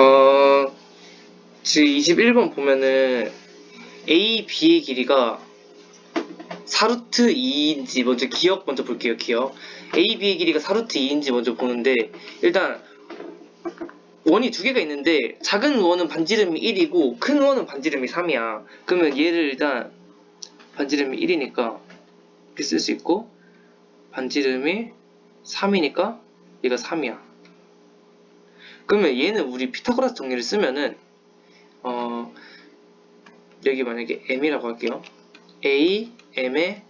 어, 지금 21번 보면은 A, B의 길이가 4루트 2인지 먼저 기억 먼저 볼게요, 기억. A, B의 길이가 4루트 2인지 먼저 보는데 일단 원이 두 개가 있는데 작은 원은 반지름이 1이고 큰 원은 반지름이 3이야. 그러면 얘를 일단 반지름이 1이니까 이렇게 쓸 수 있고 반지름이 3이니까 얘가 3이야. 그러면 얘는 우리 피타고라스 정리를 쓰면은 어 여기 만약에 m이라고 할게요. a m의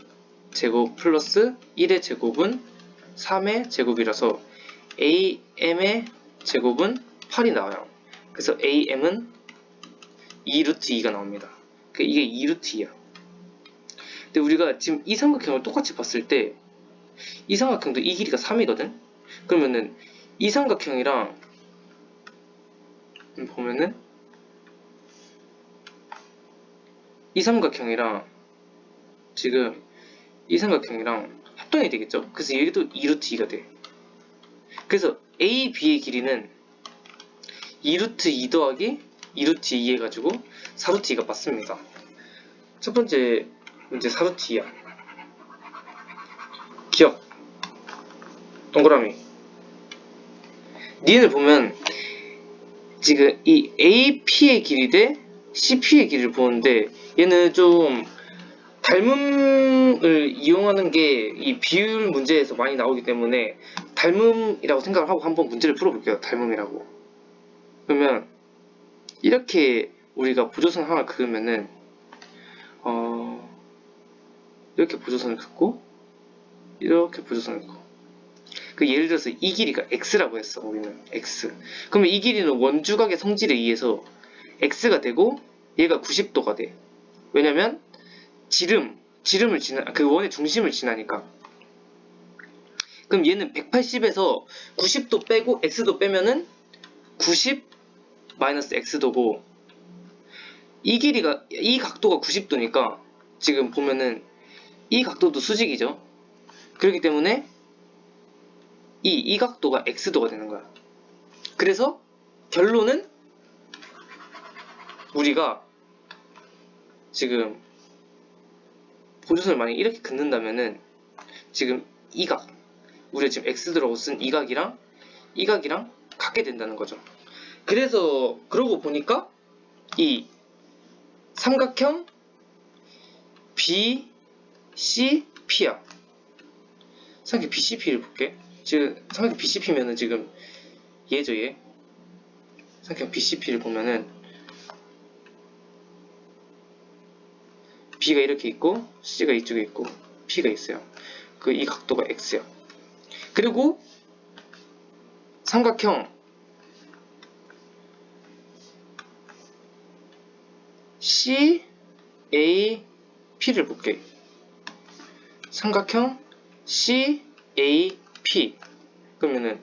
제곱 플러스 1의 제곱은 3의 제곱이라서 a m의 제곱은 8이 나와요. 그래서 a m은 2 루트 2가 나옵니다. 그 이게 2 루트 2야. 근데 우리가 지금 이 삼각형을 똑같이 봤을 때 이 삼각형도 이 길이가 3이거든? 그러면은 이 삼각형이랑 음, 보면은 이 삼각형이랑 지금 이 삼각형이랑 합동이 되겠죠? 그래서 얘도 2루트 2가 돼. 그래서 A, B의 길이는 2루트 2 더하기 2루트 2 해가지고 4루트 2가 맞습니다. 첫 번째 문제 4루트 2야. 기억. 동그라미. 니은을 보면 지금 이 AP의 길이 대 CP의 길이를 보는데 얘는 좀 닮음을 이용하는 게 이 비율 문제에서 많이 나오기 때문에 닮음이라고 생각을 하고 한번 문제를 풀어볼게요. 닮음이라고. 그러면 이렇게 우리가 보조선 하나 그으면은 어 이렇게 보조선을 긋고 이렇게 보조선을 긋고 그 예를 들어서 이 길이가 x라고 했어 우리는. x. 그러면 이 길이는 원주각의 성질에 의해서 x가 되고 얘가 90도가 돼. 왜냐면 지름 지름을 지나 그 원의 중심을 지나니까. 그럼 얘는 180에서 90도 빼고 x도 빼면은 90 마이너스 x도고 이 길이가 이 각도가 90도니까 지금 보면은 이 각도도 수직이죠. 그렇기 때문에 이, 이 각도가 x도가 되는 거야. 그래서 결론은 우리가 지금 보조선을 만약 이렇게 긋는다면은 지금 이 각, 우리가 지금 x도라고 쓴 이 각이랑 이 각이랑 같게 된다는 거죠. 그래서 그러고 보니까 이 삼각형 BCP야. 삼각형 BCP를 볼게. 지금 삼각형 BCP면은 지금 얘죠 얘. 삼각형 BCP를 보면은 B가 이렇게 있고 C가 이쪽에 있고 P가 있어요. 그 이 각도가 X야. 그리고 삼각형 C A P를 볼게. 삼각형 C A P. 그러면은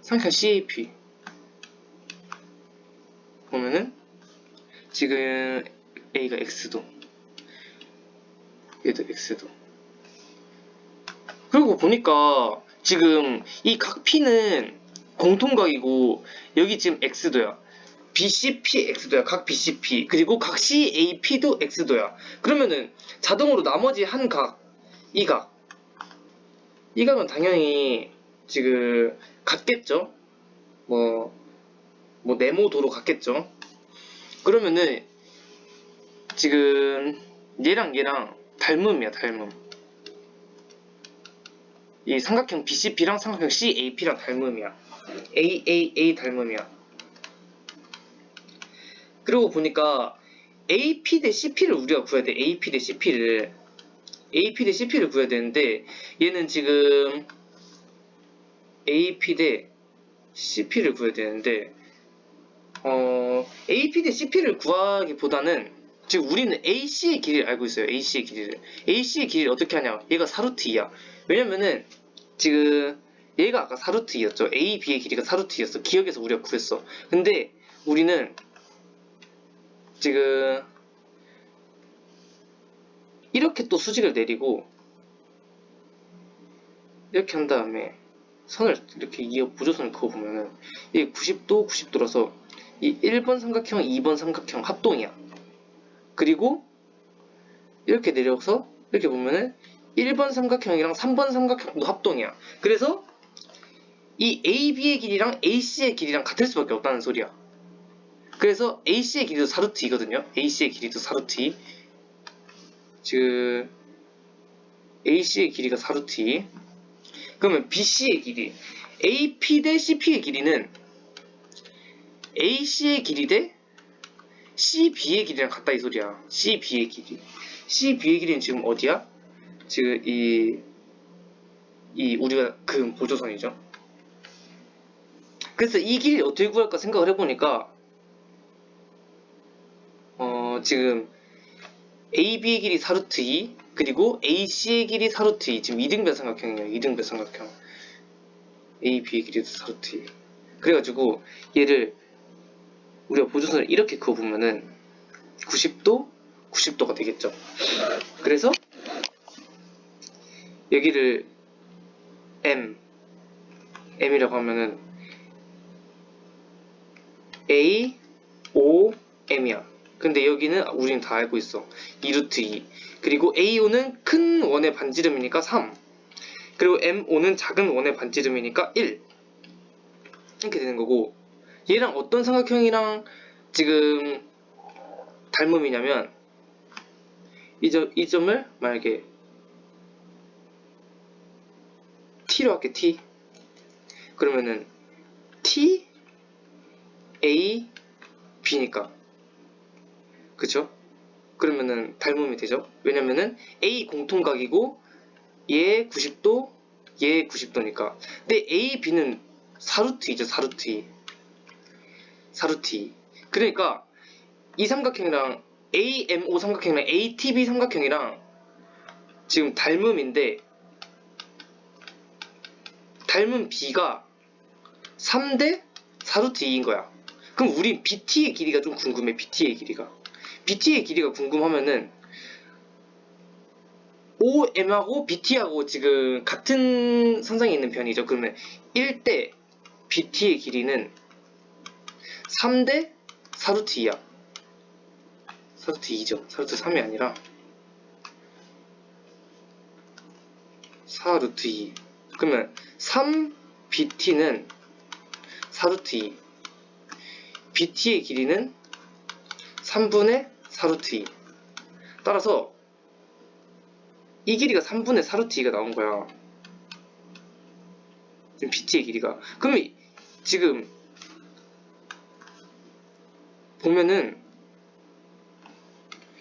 삼각형 CAP 보면은 지금 A가 X도 얘도 X도. 그리고 보니까 지금 이 각 P는 공통각이고 여기 지금 X도야. BCP X도야. 각 BCP 그리고 각 CAP도 X도야. 그러면은 자동으로 나머지 한 각 이각 이 각은 당연히 지금 같겠죠? 뭐, 뭐 네모도로 같겠죠? 그러면은 지금 얘랑 얘랑 닮음이야 닮음. 이 삼각형 BCP랑 삼각형 CAP랑 닮음이야. AAA 닮음이야. 그리고 보니까 AP 대 CP를 우리가 구해야 돼. AP 대 CP를. AP 대 CP를 구해야 되는데 얘는 지금 AP 대 CP를 구해야 되는데 어, AP 대 CP를 구하기보다는 지금 우리는 AC의 길이를 알고 있어요. AC의 길이를. AC의 길이를 어떻게 하냐? 얘가 4루트 2야. 왜냐면은 지금 얘가 아까 4루트 2였죠. A, B의 길이가 4루트 2였어. 기억에서 우리가 구했어. 근데 우리는 지금 이렇게 또 수직을 내리고 이렇게 한 다음에 선을 이렇게 이어 보조선을 그어보면은 이게 90도 90도라서 이 1번 삼각형 2번 삼각형 합동이야. 그리고 이렇게 내려서 이렇게 보면은 1번 삼각형이랑 3번 삼각형도 합동이야. 그래서 이 AB의 길이랑 AC의 길이랑 같을 수밖에 없다는 소리야. 그래서 AC의 길이도 4루트이거든요. AC의 길이도 4루트 즉 AC의 길이가 4루트 그러면 BC의 길이 AP 대 CP의 길이는 AC의 길이 대 CB의 길이랑 같다 이 소리야. CB의 길이. CB의 길이는 지금 어디야? 지금 이, 이 우리가 그은 보조선이죠. 그래서 이 길이 어떻게 구할까 생각을 해보니까 어 지금 AB의 길이 4루트 2 그리고 AC의 길이 4루트 2 지금 2등변 삼각형이에요 2등변 삼각형. AB의 길이도 4루트 2 그래가지고 얘를 우리가 보조선을 이렇게 그어보면은 90도 90도가 되겠죠. 그래서 여기를 M M이라고 하면은 A O M이야 근데 여기는 우리는 다 알고 있어. 2루트 2 그리고 AO는 큰 원의 반지름이니까 3 그리고 MO는 작은 원의 반지름이니까 1 이렇게 되는 거고 얘랑 어떤 삼각형이랑 지금 닮음이냐면 이, 점, 이 점을 만약에 T로 할게 T. 그러면은 T A B니까 그쵸? 그러면은 닮음이 되죠? 왜냐면은 A 공통각이고 얘 90도 얘 90도니까. 근데 A, B는 4루트이죠 4루트 2 4루트 2 그러니까 이 삼각형이랑 AMO 삼각형이랑 ATB 삼각형이랑 지금 닮음인데 닮은 B가 3대 4루트 2인 거야. 그럼 우린 BT의 길이가 좀 궁금해 BT의 길이가 BT의 길이가 궁금하면은 OM하고 BT하고 지금 같은 선상에 있는 변이죠. 그러면 1대 BT의 길이는 3대 4루트 2야. 4루트 2죠. 4루트 3이 아니라 4루트 2. 그러면 3BT는 4루트 2. BT의 길이는 3분의 4루트 2 따라서 이 길이가 3분의 4루트 2가 나온 거야. 지금 BT의 길이가. 이- 지금 보면은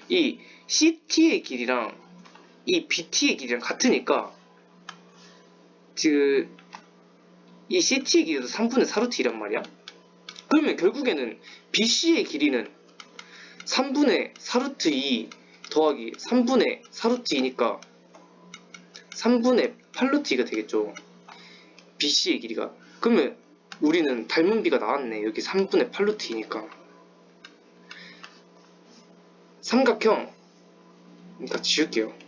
이 CT의 길이랑 이 BT의 길이랑 같으니까 지금 이 CT의 길이도 3분의 4루트 2란 말이야. 그러면 결국에는 BC의 길이는 3분의 4루트 2 더하기 3분의 4루트 2니까 3분의 8루트 2가 되겠죠. BC의 길이가. 그러면 우리는 닮은 비가 나왔네. 여기 3분의 8루트 2니까. 삼각형. 다 지울게요.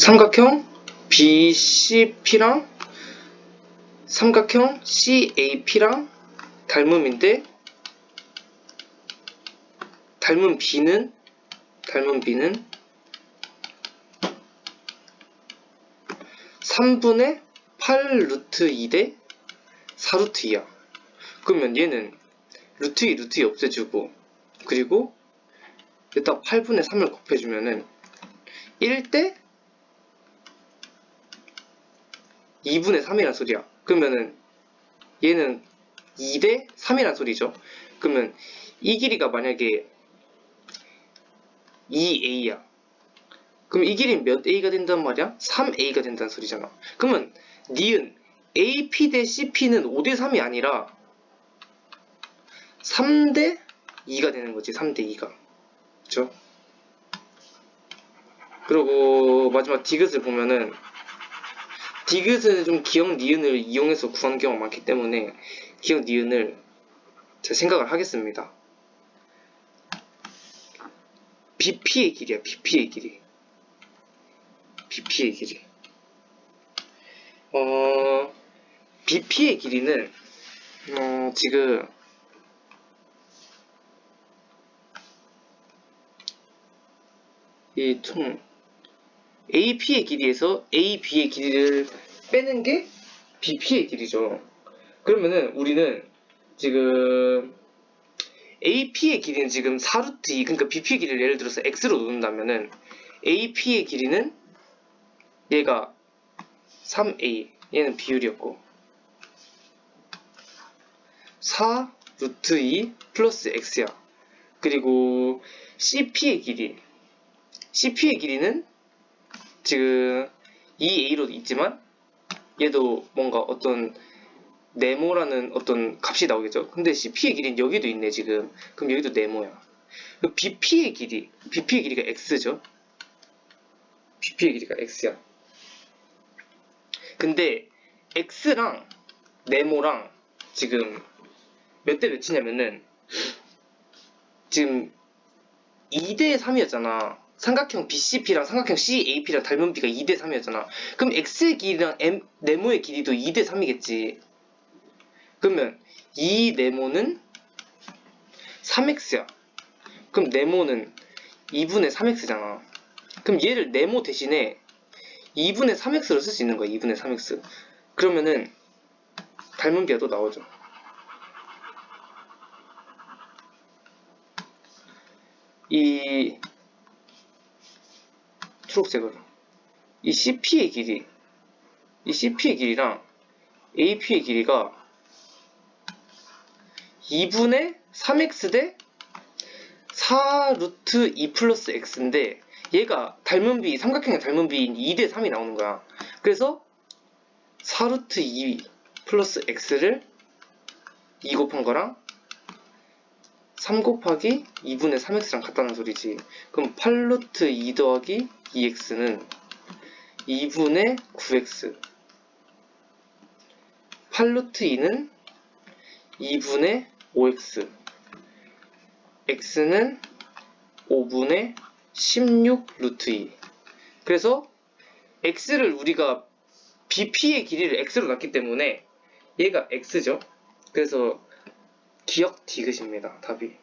삼각형 BCP랑 삼각형 CAP랑 닮음인데 닮은 B는 닮은 B는 3분의 8 루트 2대 4 루트 2야. 그러면 얘는 루트 2 루트 2 없애주고 그리고 여기다 8분의 3을 곱해주면은 1대 2분의 3이란 소리야. 그러면은 얘는 2대 3이란 소리죠. 그러면 이 길이가 만약에 2a야. 그럼 이 길이는 몇 a가 된단 말이야? 3a가 된다는 소리잖아. 그러면 니은 AP 대 CP는 5대 3이 아니라 3대 2가 되는 거지. 3대 2가. 그쵸? 그리고 마지막 디귿을 보면은 디귿은 좀 기억 니은을 이용해서 구한 경우가 많기 때문에 기억 니은을 제 생각을 하겠습니다. BP의 길이야, BP의 길이. BP의 길이. 어, BP의 길이는, 어, 지금, 이 총, AP의 길이에서 AB의 길이를 빼는 게 BP의 길이죠. 그러면은 우리는 지금 AP의 길이는 지금 4루트 2, 그러니까 BP의 길이를 예를 들어서 X로 놓는다면은 AP의 길이는 얘가 3A, 얘는 비율이었고 4 루트 2 플러스 X야. 그리고 CP의 길이 CP의 길이는 지금 2A로 있지만 얘도 뭔가 어떤 네모라는 어떤 값이 나오겠죠. 근데 CP의 길이는 여기도 있네 지금. 그럼 여기도 네모야. 그 BP의 길이, BP의 길이가 X죠. BP의 길이가 X야. 근데 X랑 네모랑 지금 몇 대 몇이냐면은 지금 2대 3이었잖아. 삼각형 BCP랑 삼각형 CAP랑 닮은 비가 2대 3이었잖아. 그럼 X의 길이랑 M, 네모의 길이도 2대 3이겠지. 그러면 이 네모는 3x야. 그럼 네모는 2분의 3x잖아. 그럼 얘를 네모 대신에 2분의 3x로 쓸 수 있는 거야. 2분의 3x. 그러면은 닮은 비가 또 나오죠. 이 초록색으로 이 CP의 길이 이 CP의 길이랑 AP의 길이가 2분의 3x 대 4루트 2 플러스 x인데 얘가 닮은 비, 삼각형의 닮은 비인 2대 3이 나오는 거야. 그래서 4루트 2 플러스 x를 2 곱한 거랑 3 곱하기 2분의 3x랑 같다는 소리지. 그럼 8루트 2 더하기 2x는 2분의 9x 8루트 2는 2분의 5x x는 5분의 16 루트 2 그래서 x를 우리가 bp의 길이를 x로 놨기 때문에 얘가 x죠. 그래서 기억 디귿입니다 답이